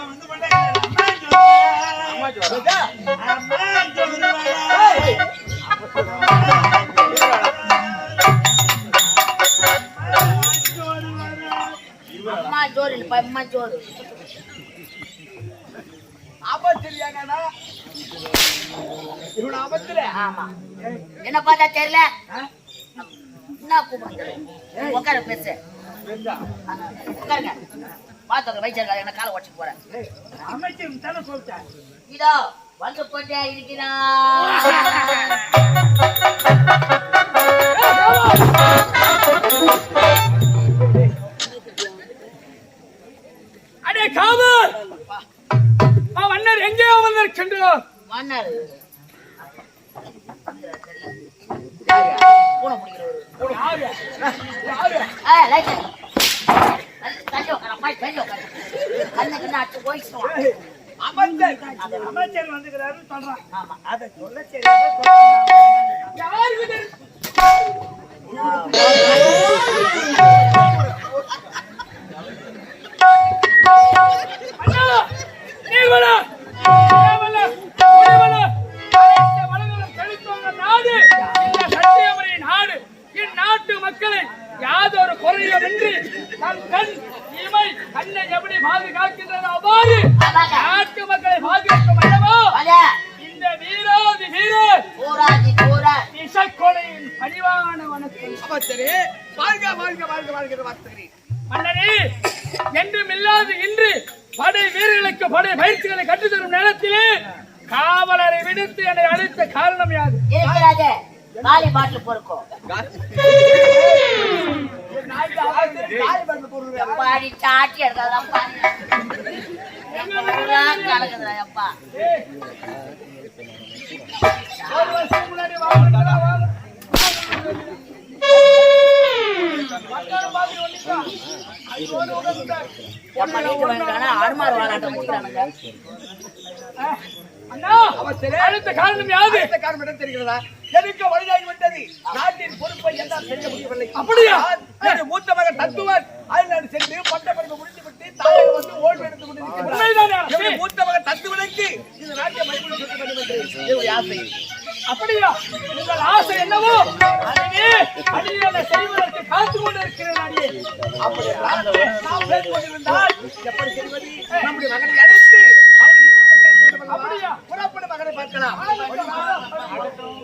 வந்து கொண்டிருக்கிறது. அம்மா சொல்லுவா. அம்மா ஜோறு இல்லப்பா அம்மா ஜோறு என்ன பார்த்தா தெரியல என்ன கூப்பிடுறது உட்கார பேசு உட்காருங்க பாத்துக்க என்ன காலை உடச்சு போறேன் அமைச்சர் தானே சொல்லிட்டேன் இதோ வந்து கொண்டே இருக்கிறான் அடே காவல் மன்னர் எங்கே வந்திருக்கின்றோம் மன்னர் பூனை பிடிக்கிறவர் ஏய், லைட் அடி. தள்ளி உட்காரு, அமைச்சர் வந்துக்கிறாருன்னு சொல்றான் ஆமா. அதை சொல்ல நாடு நாடு இந்நாட்டு மக்களை யாதொரு குறையுமின்றி தன் கண் இமை கண்ணை எப்படி பாதுகாக்கின்றதோ அவ்வாறு நாட்டு மக்களை பாதுகாக்கும் அல்லவா. இந்த வீராதி வீரர் ஊராட்சி ஊரா- விஷக்கொலையின் பணிவான வணக்கம் அமைச்சரே வாழ்க வாழ்க வாழ்க வாழ்க வார்த்தை மன்னரே என்றும் இல்லாது இன்று படை வீரர்களுக்கு படை பயிற்சிகளை கற்றுத்தரும் நேரத்திலே காவலரை விடுத்து என்னை அழைத்த காரணம் யாது? காலி பாட்டில் பொறுக்கும் பாடி சாட்டி எடுக்காதான் பாடி கலக்குதுடா வாழாட்டம் முடிக்கிறானுங்க. அண்ணா அழைத்த காரணம் யாது? அடுத்த காரணம் என்ன தெரிகிறதா? எனக்கு வழியாகி விட்டது? நாட்டின் பொறுப்பை எல்லாம் செய்ய முடியவில்லை. அப்படியா? மூத்த மகன் தத்துவன் அயல்நாடு சென்று பட்ட படிப்பு முடித்து விட்டு தாயை வந்து ஓய்வு எடுத்துக் மூத்த மகன் தத்துவனுக்கு இந்த நாட்டை மறுபடியும் சொல்ல வேண்டும் என்று ஆசை. அப்படியா? உங்கள் ஆசை என்னவோ அதையே அடியனை செய்வதற்கு காத்துக் கொண்டிருக்கிறேன் அடியே. அப்படி நாம் பேசிக் கொண்டிருந்தால் எப்படி செய்வது? நம்முடைய மகனை 我也